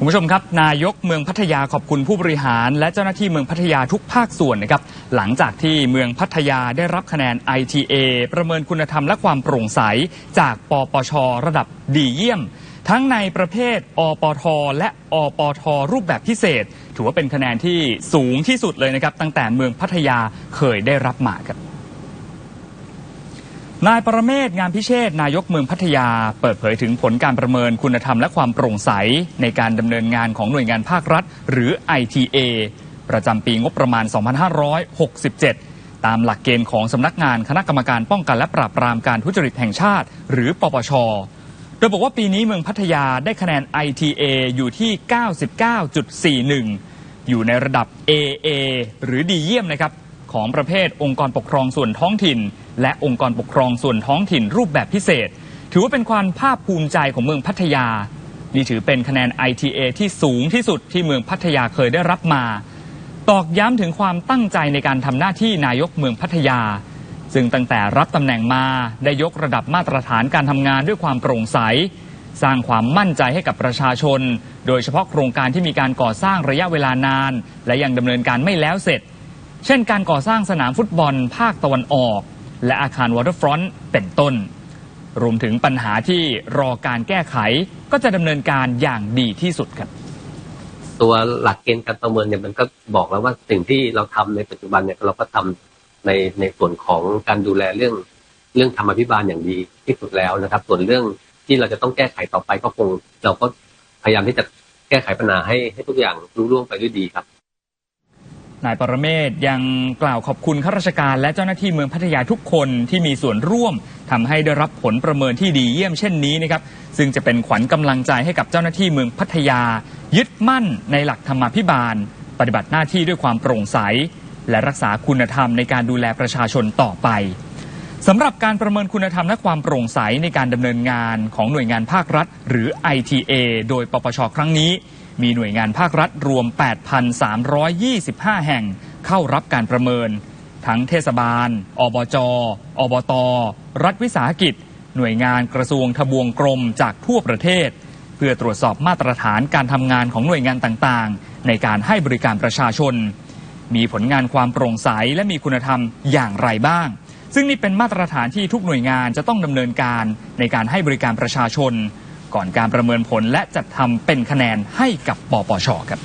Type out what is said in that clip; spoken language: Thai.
คุณผู้ชมครับ นายกเมืองพัทยาขอบคุณผู้บริหาร และเจ้าหน้าที่เมืองพัทยาทุกภาคส่วนนะครับหลังจากที่เมืองพัทยาได้รับคะแนน ITA ประเมินคุณธรรมและความโปร่งใส จากปปช ระดับดีเยี่ยม ทั้งในประเภทอปท และอปท รูปแบบพิเศษ ถือว่าเป็นคะแนนที่สูงที่สุดเลยนะครับตั้งแต่เมืองพัทยาเคยได้รับมาครับ นายประเมศงามพิเชษนายกเมืองพัทยา เปิดเผยถึงผลการประเมินคุณธรรมและความโปร่งใส ในการดำเนินงานของหน่วยงานภาครัฐ หรือ ITA ประจำปีงบประมาณ 2567 ตามหลักเกณฑ์ของสำนักงานคณะกรรมการป้องกันและปราบปรามการทุจริตแห่งชาติ หรือปปช โดยบอกว่าปีนี้เมืองพัทยาได้คะแนน ITA อยู่ที่ 99.41 อยู่ในระดับ AA หรือดีเยี่ยมนะครับ ของประเภทองค์กรปกครองส่วนท้องถิ่น และองค์กรปกครองส่วนท้องถิ่นรูปแบบพิเศษ ถือว่าเป็นความภาคภูมิใจของเมืองพัทยา นี่ถือเป็นคะแนน ITA ที่สูงที่สุดที่เมืองพัทยาเคยได้รับมา ตอกย้ำถึงความตั้งใจในการทำหน้าที่นายกเมืองพัทยา ซึ่งตั้งแต่รับตำแหน่งมาได้ยกระดับมาตรฐานการทำงานด้วยความโปร่งใสสร้างความมั่นใจให้กับประชาชน โดยเฉพาะโครงการที่มีการก่อสร้างระยะเวลานาน และยังดำเนินการไม่แล้วเสร็จ เช่นการก่อสร้างสนามฟุตบอลภาคตะวันออก และอาคารวอเตอร์ฟรอนต์เป็นต้น รวมถึงปัญหาที่รอการแก้ไขก็จะดำเนินการอย่างดีที่สุดครับ ตัวหลักเกณฑ์การประเมินเนี่ยมันก็บอกแล้วว่าสิ่งที่เราทำในปัจจุบันเนี่ยเราก็ทำในในส่วนของการดูแลเรื่องเรื่องธรรมาภิบาลอย่างดีที่สุดแล้วนะครับ ส่วนเรื่องที่เราจะต้องแก้ไขต่อไปก็คง เราก็พยายามที่จะแก้ไขปัญหาให้ให้ทุกอย่างรุ่ร่วงไปด้วยดีครับ นายปรเมศยังกล่าวขอบคุณข้าราชการและเจ้าหน้าที่เมืองพัทยาทุกคนที่มีส่วนร่วมทำให้ได้รับผลประเมินที่ดีเยี่ยมเช่นนี้นะครับซึ่งจะเป็นขวัญกำลังใจให้กับเจ้าหน้าที่เมืองพัทยา ยึดมั่นในหลักธรรมาภิบาล ปฏิบัติหน้าที่ด้วยความโปร่งใส และรักษาคุณธรรมในการดูแลประชาชนต่อไปสำหรับการประเมินคุณธรรมและความโปร่งใสในการดำเนินงานของหน่วยงานภาครัฐ หรือ ITA โดยปปชครั้งนี้ มีหน่วยงานภาครัฐรวม 8,325 แห่งเข้ารับการประเมิน ทั้งเทศบาล อบจ อบต รัฐวิสาหกิจ หน่วยงานกระทรวงทบวงกรมจากทั่วประเทศ เพื่อตรวจสอบมาตรฐานการทำงานของหน่วยงานต่างๆ ในการให้บริการประชาชน มีผลงานความโปร่งใสและมีคุณธรรมอย่างไรบ้าง ซึ่งนี่เป็นมาตรฐานที่ทุกหน่วยงานจะต้องดำเนินการในการให้บริการประชาชน ก่อนการประเมินผลและจัดทำเป็นคะแนนให้กับปปชครับ